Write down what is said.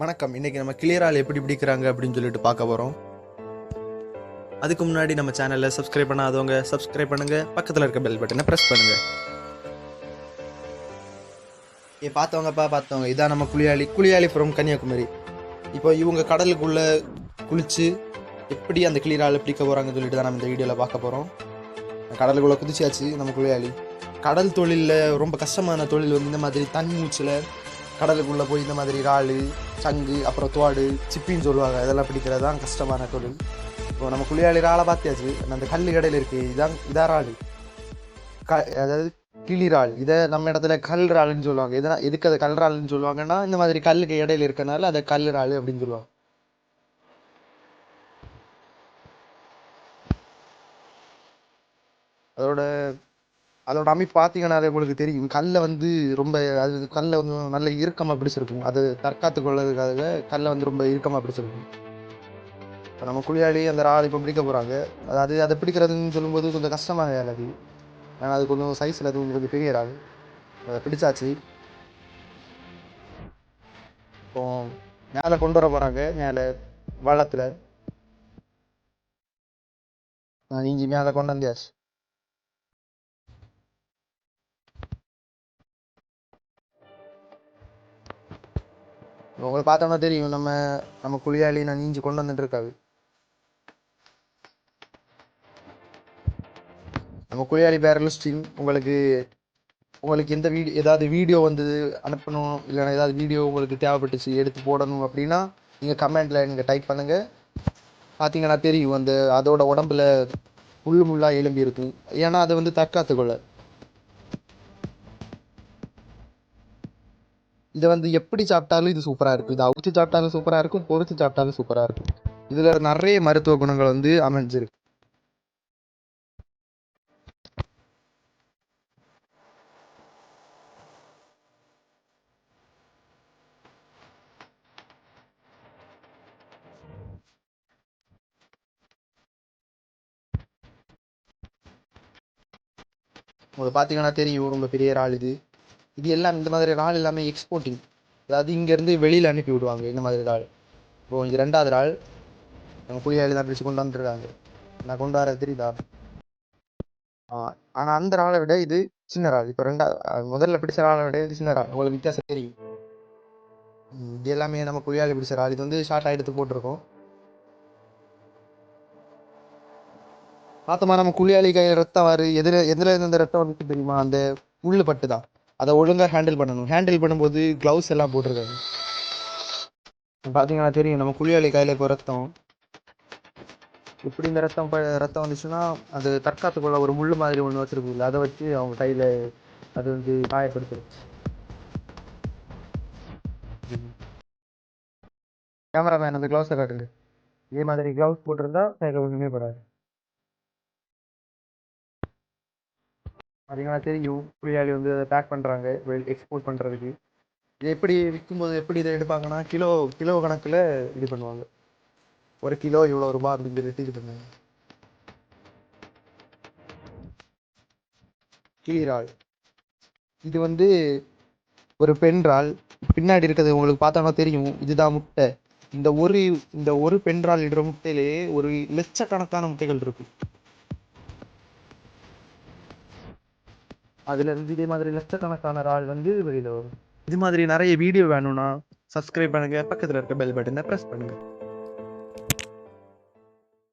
வணக்கம். இன்னைக்கு நம்ம கிளியரால் எப்படி பிடிக்கிறாங்க அப்படின்னு சொல்லிட்டு பார்க்க போகிறோம் அதுக்கு முன்னாடி நம்ம சேனலில் சப்ஸ்கிரைப் பண்ணாதவங்க சப்ஸ்கிரைப் பண்ணுங்க. பக்கத்தில் இருக்க பெல் பட்டனை ப்ரெஸ் பண்ணுங்க. ஏ பார்த்தவங்கப்பா பார்த்தவங்க. இதான் நம்ம குளியாளி குளியாளி ஃப்ரம் கன்னியாகுமரி. இப்போ இவங்க கடலுக்குள்ளே குளிச்சு எப்படி அந்த கிளியரால் பிடிக்க போகிறாங்கன்னு சொல்லிட்டு தான் நம்ம இந்த வீடியோவில் பார்க்க போகிறோம் கடலுக்குள்ளே குதிச்சாச்சு நம்ம குளியாளி கடல் தொழிலில் ரொம்ப கஷ்டமான தொழில் வந்து இந்த மாதிரி தண்ணி மூச்சில் கடலுக்குள்ளே போய் இந்த மாதிரி இறால் சங்கு அப்புறம் தோடு சிப்பின்னு சொல்லுவாங்க. இதெல்லாம் பிடிக்கிறது தான் கஷ்டமான தொழில். இப்போ நம்ம குளியாளி இறாலை பார்த்தியாச்சு? அந்த கல் கடையில் இருக்குது இதான் இதான் இறால். க அதாவது கிளி இறால். இதை நம்ம இடத்துல கல் இறால்னு சொல்லுவாங்க. எதனா எதுக்கு அதை கல் சொல்லுவாங்கன்னா இந்த மாதிரி கல்லுக்கு இடையில இருக்கனால அதை கல் இறால் அப்படின்னு சொல்லுவாங்க. அதோட அதோட அமைப்பு பார்த்தீங்கன்னாலே உங்களுக்கு தெரியும். கல்லை வந்து ரொம்ப அது கல்லை வந்து நல்ல இறுக்கமாக பிடிச்சிருக்கும். அது தற்காத்து கொள்ளதுக்காக கல்லை வந்து ரொம்ப இறுக்கமாக பிடிச்சிருக்கும். இப்போ நம்ம குளியாளி அந்த ஆள் இப்போ பிடிக்க போகிறாங்க அதாவது அதை பிடிக்கிறதுன்னு சொல்லும்போது கொஞ்சம் கஷ்டமாக வேலை அது. ஏன்னா அது கொஞ்சம் சைஸில் அது கொஞ்சம் பெரிய இறால் அதை பிடிச்சாச்சு. இப்போ மேலே கொண்டு வர போகிறாங்க மேலே வளத்தில். நான் இஞ்சி மேலே கொண்டு வந்தியாச்சு. உங்களை பார்த்தோம்னா தெரியும் நம்ம நம்ம குளியாளி நான் நீஞ்சி கொண்டு வந்துட்டு இருக்காது. நம்ம குளியாளி பேர் ஸ்ட்ரீம் உங்களுக்கு உங்களுக்கு எந்த வீடியோ ஏதாவது வீடியோ வந்து அனுப்பணும் இல்லைன்னா ஏதாவது வீடியோ உங்களுக்கு தேவைப்பட்டுச்சு எடுத்து போடணும் அப்படின்னா நீங்கள் கமெண்ட்டில் நீங்கள் டைப் பண்ணுங்கள் பார்த்தீங்கன்னா தெரியும் அந்த அதோட உடம்புல முள்ளு முள்ளாக எலும்பி இருக்கும் ஏன்னா அதை வந்து தற்காத்துக்கொள்ள. இதை வந்து எப்படி சாப்பிட்டாலும் இது சூப்பராக இருக்கும். இது அவிச்சு சாப்பிட்டாலும் சூப்பராக இருக்கும் பொறிச்சு சாப்பிட்டாலும் சூப்பராக இருக்கும். இதில் நிறைய மருத்துவ குணங்கள் வந்து அமைஞ்சிருக்கு. உங்களுக்கு பார்த்தீங்கன்னா தெரியும் ரொம்ப பெரிய ஆள் இது. இது எல்லாம் இந்த மாதிரி இறால் எல்லாமே எக்ஸ்போர்ட்டிங் அதாவது இங்கேருந்து வெளியில் அனுப்பி விடுவாங்க இந்த மாதிரி இறால் இப்போ இது ரெண்டாவது இறால் நாங்கள் புளியாளி தான் பிடிச்சி கொண்டு வந்துருக்காங்க நான் கொண்டு வர தெரியுதா? ஆனால் அந்த இறாலை விட இது சின்ன இறால் இப்போ ரெண்டா முதல்ல பிடிச்ச இறாலை விட இது சின்ன இறால் உங்களுக்கு வித்தியாசம் தெரியும். இது எல்லாமே நம்ம புளியாளி பிடிச்ச இறால் இது வந்து ஷார்ட்டாக எடுத்து போட்டிருக்கோம். பார்த்தோமா நம்ம குளியாளி கையில் ரத்தம் வரு எதில் எதில் இருந்து அந்த ரத்தம் வந்துச்சு தெரியுமா? அந்த முள்ளு பட்டு தான் அதை ஒழுங்காக ஹேண்டில் பண்ணணும். ஹேண்டில் பண்ணும்போது க்ளவுஸ் எல்லாம் போட்டிருக்காங்க. பார்த்தீங்கன்னா தெரியும் நம்ம குளியாளி கையில் இப்போ ரத்தம். இப்படி இந்த ரத்தம் ப ரத்தம் வந்துச்சுன்னா அது தற்காத்துக்குள்ள ஒரு முள் மாதிரி ஒன்று வச்சுருக்குல்ல அதை வச்சு அவங்க கையில் அது வந்து காயப்படுத்துருச்சு கேமராமேன் அந்த க்ளவுஸை காட்டுங்க இதே மாதிரி க்ளவுஸ் போட்டிருந்தா கையில் ஒன்றுமே படாது. பார்த்தீங்கன்னா தெரியும் புளியாளி வந்து அதை பேக் பண்ணுறாங்க எக்ஸ்போர்ட் பண்ணுறதுக்கு இது எப்படி விற்கும்போது எப்படி இதை எடுப்பாங்கன்னா கிலோ கிலோ கணக்கில் இது பண்ணுவாங்க. ஒரு கிலோ இவ்வளோ ரூபாய் அப்படின்னு சொல்லிட்டு இது பண்ணுவாங்க கீழாள் இது வந்து ஒரு பெண்றால் பின்னாடி இருக்கிறது உங்களுக்கு பார்த்தோம்னா தெரியும் இதுதான் முட்டை. இந்த ஒரு இந்த ஒரு பெண்றால் இடுற முட்டையிலேயே ஒரு லட்சக்கணக்கான முட்டைகள் இருக்கும் அதுல இருந்து இதே மாதிரி லட்சக்கணக்கான ஆள் வந்து வெளியில வரும். இது மாதிரி நிறைய வீடியோ வேணும்னா சப்ஸ்கிரைப் பண்ணுங்க. பக்கத்துல இருக்க பெல் பட்டனை பிரஸ் பண்ணுங்க.